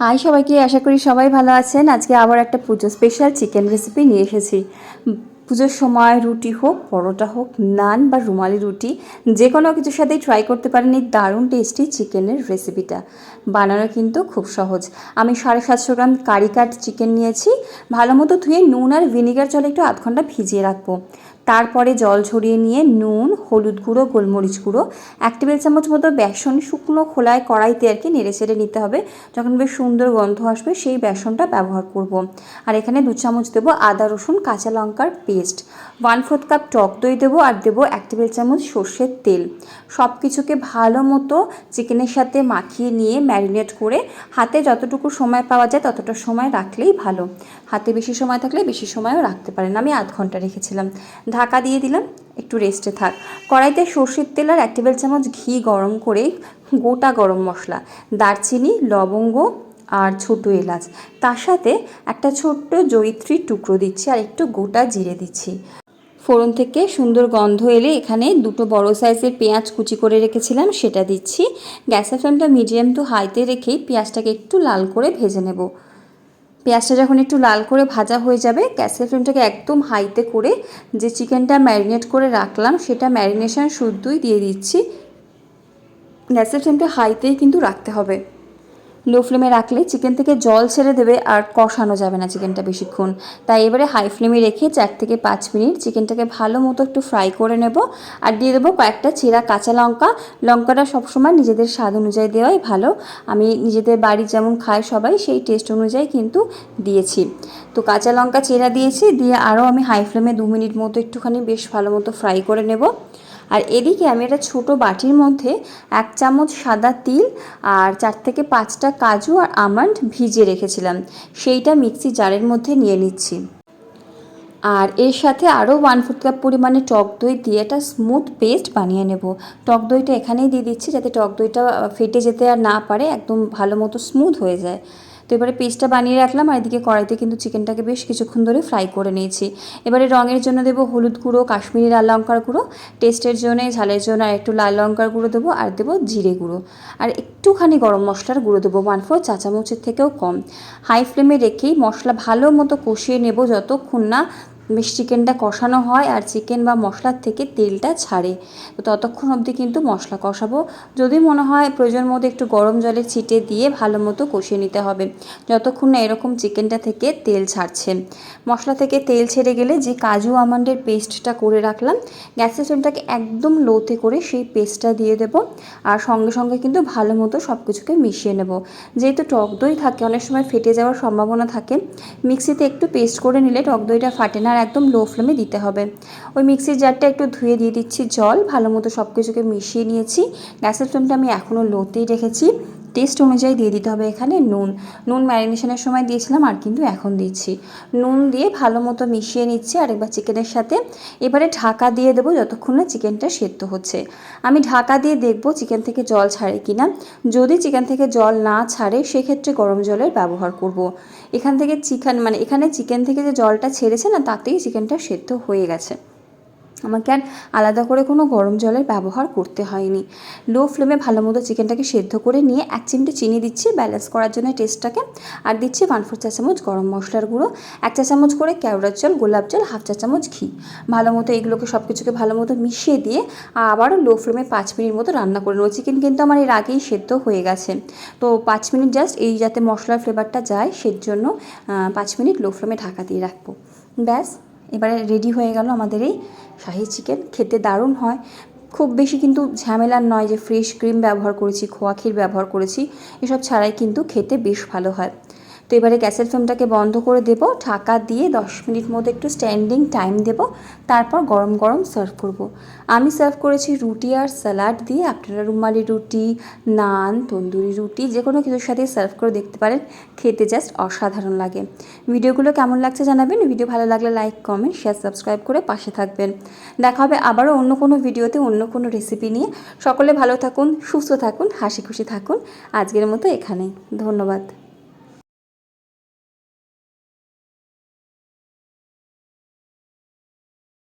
High সবাইকে, আশা করি সবাই ভালো আছেন। আজকে আবার একটা পুজো স্পেশাল চিকেন রেসিপি নিয়ে এসেছি। পুজোর সময় রুটি হোক, পরোটা হোক, নান বা রুমালি রুটি, যে কোনো কিছুর সাথেই ট্রাই করতে পারেন এই দারুণ টেস্টি চিকেনের রেসিপিটা বানানো কিন্তু খুব সহজ। আমি সাড়ে সাতশো গ্রাম কারি কাট চিকেন নিয়েছি। ভালো মতো ধুয়ে নুন আর ভিনিগার জলে একটু আধ ঘণ্টা ভিজিয়ে রাখব। তারপরে জল ঝরিয়ে নিয়ে নুন, হলুদ গুঁড়ো, গোলমরিচ গুঁড়ো, এক টেবিল চামচ মতো বেসন শুকনো খোলায় কড়াইতে আর কি নেড়ে চেড়ে নিতে হবে। যখন বেশ সুন্দর গন্ধ আসবে সেই বেসনটা ব্যবহার করব। আর এখানে দু চামচ দেবো আদা, রসুন, কাঁচা লঙ্কার পেস্ট। ওয়ান ফোর্থ কাপ টক দই দেবো আর দেবো এক টেবিল চামচ সর্ষের তেল। সব কিছুকে ভালো মতো চিকেনের সাথে মাখিয়ে নিয়ে ম্যারিনেট করে হাতে যতটুকু সময় পাওয়া যায় ততটা সময় রাখলেই ভালো। হাতে বেশি সময় থাকলে বেশি সময়ও রাখতে পারেন। আমি আধ ঘণ্টা রেখেছিলাম। ঢাকা দিয়ে দিলাম, একটু রেস্টে থাক। কড়াইতে সর্ষের তেল আর এক টেবিল চামচ ঘি গরম করে গোটা গরম মশলা, দারচিনি, লবঙ্গ আর ছোটো এলাচ। তার সাথে একটা ছোট্ট জয়িত্রীর টুকরো দিচ্ছি আর একটু গোটা জিরে দিচ্ছি। ফোড়ন থেকে সুন্দর গন্ধ এলে এখানে দুটো বড় সাইজের পেঁয়াজ কুচি করে রেখেছিলাম, সেটা দিচ্ছি। গ্যাসের ফ্লেমটা মিডিয়াম টু হাইতে রেখেই পেঁয়াজটাকে একটু লাল করে ভেজে নেব। পেঁয়াজটা যখন একটু লাল করে ভাজা হয়ে যাবে, গ্যাসের ফ্লেমটাকে একদম হাইতে করে যে চিকেনটা ম্যারিনেট করে রাখলাম, সেটা ম্যারিনেশন শুদ্ধই দিয়ে দিচ্ছি। গ্যাসের ফ্লেমটা হাইতেই কিন্তু রাখতে হবে। লো ফ্লেমে রাখলে চিকেন থেকে জল ছেড়ে দেবে আর কষানো যাবে না চিকেনটা বেশিক্ষণ। তাই এবারে হাই ফ্লেমে রেখে চার থেকে পাঁচ মিনিট চিকেনটাকে ভালো মতো একটু ফ্রাই করে নেব আর দিয়ে দেবো কয়েকটা চেরা কাঁচা লঙ্কা। লঙ্কাটা সবসময় নিজেদের স্বাদ অনুযায়ী দেওয়াই ভালো। আমি নিজেদের বাড়ি যেমন খায় সবাই, সেই টেস্ট অনুযায়ী কিন্তু দিয়েছি। তো কাঁচা লঙ্কা চেরা দিয়েছি, দিয়ে আরও আমি হাই ফ্লেমে দু মিনিট মতো একটুখানি বেশ ভালো মতো ফ্রাই করে নেব। আর এদিকে আমি একটা ছোটো বাটির মধ্যে এক চামচ সাদা তিল আর চার থেকে পাঁচটা কাজু আর আমন্ড ভিজিয়ে রেখেছিলাম। সেইটা মিক্সি জারের মধ্যে নিয়ে নিচ্ছি। আর এর সাথে আরও ওয়ান ফোর্থ কাপ পরিমাণে টক দই দিয়ে একটা স্মুথ পেস্ট বানিয়ে নেব। টক দইটা এখানেই দিয়ে দিচ্ছি যাতে টক দইটা ফেটে যেতে আর না পারে, একদম ভালো মতো স্মুথ হয়ে যায়। তো এবারে পেস্টটা বানিয়ে রাখলাম আর এদিকে কড়াইতে কিন্তু চিকেনটাকে বেশ কিছুক্ষণ ধরে ফ্রাই করে নিয়েছি। এবারে রঙের জন্য দেবো হলুদ গুঁড়ো, কাশ্মীরি লাল লঙ্কার গুঁড়ো, টেস্টের জন্য ঝালের জন্য আর একটু লাল লঙ্কার গুঁড়ো দেবো আর দেবো জিরে গুঁড়ো। আর একটুখানি গরম মশলার গুঁড়ো দেবো ওয়ান ফোর চা চামচের থেকেও কম। হাই ফ্লেমে রেখেই মশলা ভালো মতো কষিয়ে নেব যতক্ষণ না চিকেনটা কষানো হয় আর চিকেন বা মশলার থেকে তেলটা ছাড়ে। তো ততক্ষণ অবধি কিন্তু মশলা কষাবো। যদি মনে হয় প্রয়োজন মতো একটু গরম জলে ছিটে দিয়ে ভালো মতো কষিয়ে নিতে হবে। যতক্ষণ না এরকম চিকেনটা থেকে তেল ছাড়ছে। মশলা থেকে তেল ছেড়ে গেলে যে কাজু আমন্ডের পেস্টটা করে রাখলাম গ্যাসের ফ্লেমটাকে একদম লোতে করে সেই পেস্টটা দিয়ে দেব আর সঙ্গে সঙ্গে কিন্তু ভালো মতো সব কিছুকে মিশিয়ে নেব। যেহেতু টক দই থাকে, অনেক সময় ফেটে যাওয়ার সম্ভাবনা থাকে, মিক্সিতে একটু পেস্ট করে নিলে টক দইটা ফাটে না আর একদম লো ফ্লেমে দিতে হবে। ওই মিক্সির জারটা একটু ধুয়ে দিয়ে দিচ্ছি জল, ভালো মতো সব কিছুকে মিশিয়ে নিয়েছি। গ্যাসের ফ্লেমটা আমি এখনও লোতেই রেখেছি। টেস্ট অনুযায়ী দিয়ে দিতে হবে এখানে নুন। নুন ম্যারিনেশনের সময় দিয়েছিলাম, আর কিন্তু এখন দিচ্ছি। নুন দিয়ে ভালো মতো মিশিয়ে নিচ্ছি আরেকবার চিকেনের সাথে। এবারে ঢাকা দিয়ে দেবো যতক্ষণ না চিকেনটা সেদ্ধ হচ্ছে। আমি ঢাকা দিয়ে দেখব চিকেন থেকে জল ছাড়ে কি না যদি চিকেন থেকে জল না ছাড়ে, সেক্ষেত্রে গরম জলের ব্যবহার করব। এখান থেকে চিকেন মানে এখানে চিকেন থেকে যে জলটা ছেড়েছে না, তাতেই চিকেনটা সেদ্ধ হয়ে গেছে। আমাকে আর আলাদা করে কোনো গরম জলের ব্যবহার করতে হয়নি। লো ফ্লেমে ভালো মতো চিকেনটাকে সেদ্ধ করে নিয়ে এক চিমটে চিনি দিচ্ছি ব্যালেন্স করার জন্য টেস্টটাকে আর দিচ্ছি ওয়ান ফোর চা চামচ গরম মশলার গুঁড়ো, এক চা চামচ করে কেওড়ার জল গোলাপ জল হাফ চা চামচ ঘি। ভালো মতো এগুলোকে সব কিছুকে ভালো মতো মিশিয়ে দিয়ে আবারও লো ফ্লেমে পাঁচ মিনিট মতো রান্না করে নেব। চিকেন কিন্তু আমার এর আগেই সেদ্ধ হয়ে গেছে। তো পাঁচ মিনিট জাস্ট এই যাতে মশলার ফ্লেভারটা যায়, সের জন্য পাঁচ মিনিট লো ফ্লেমে ঢাকা দিয়ে রাখব। ব্যাস। এবারে রেডি হয়ে গেল আমাদের এই শাহি চিকেন খেতে দারুণ হয়। খুব বেশি কিন্তু ঝামেলার নয় যে ফ্রেশ ক্রিম ব্যবহার করেছি, খোয়া ক্ষীর ব্যবহার করেছি। এসব ছাড়াই কিন্তু খেতে বেশ ভালো হয়। তো এবারে গ্যাসের ফ্লেমটাকে বন্ধ করে দেব, ঢাকা দিয়ে দশ মিনিট মতো একটু স্ট্যান্ডিং টাইম দেব, তারপর গরম গরম সার্ভ করব। আমি সার্ভ করেছি রুটি আর স্যালাড দিয়ে, আপনারা রুমালি রুটি, নান, তন্দুরি রুটি যে কোনো কিছুর সাথে সার্ভ করে দেখতে পারেন, খেতে জাস্ট অসাধারণ লাগে। ভিডিওগুলো কেমন লাগছে জানাবেন, ভিডিও ভালো লাগলে লাইক কমেন্ট শেয়ার সাবস্ক্রাইব করে পাশে থাকবেন। দেখা হবে আবারও অন্য কোনো ভিডিওতে, অন্য কোনো রেসিপি নিয়ে। সকলে ভালো থাকুন, সুস্থ থাকুন, হাসি খুশি থাকুন। আজকের মতো এখানেই, ধন্যবাদ।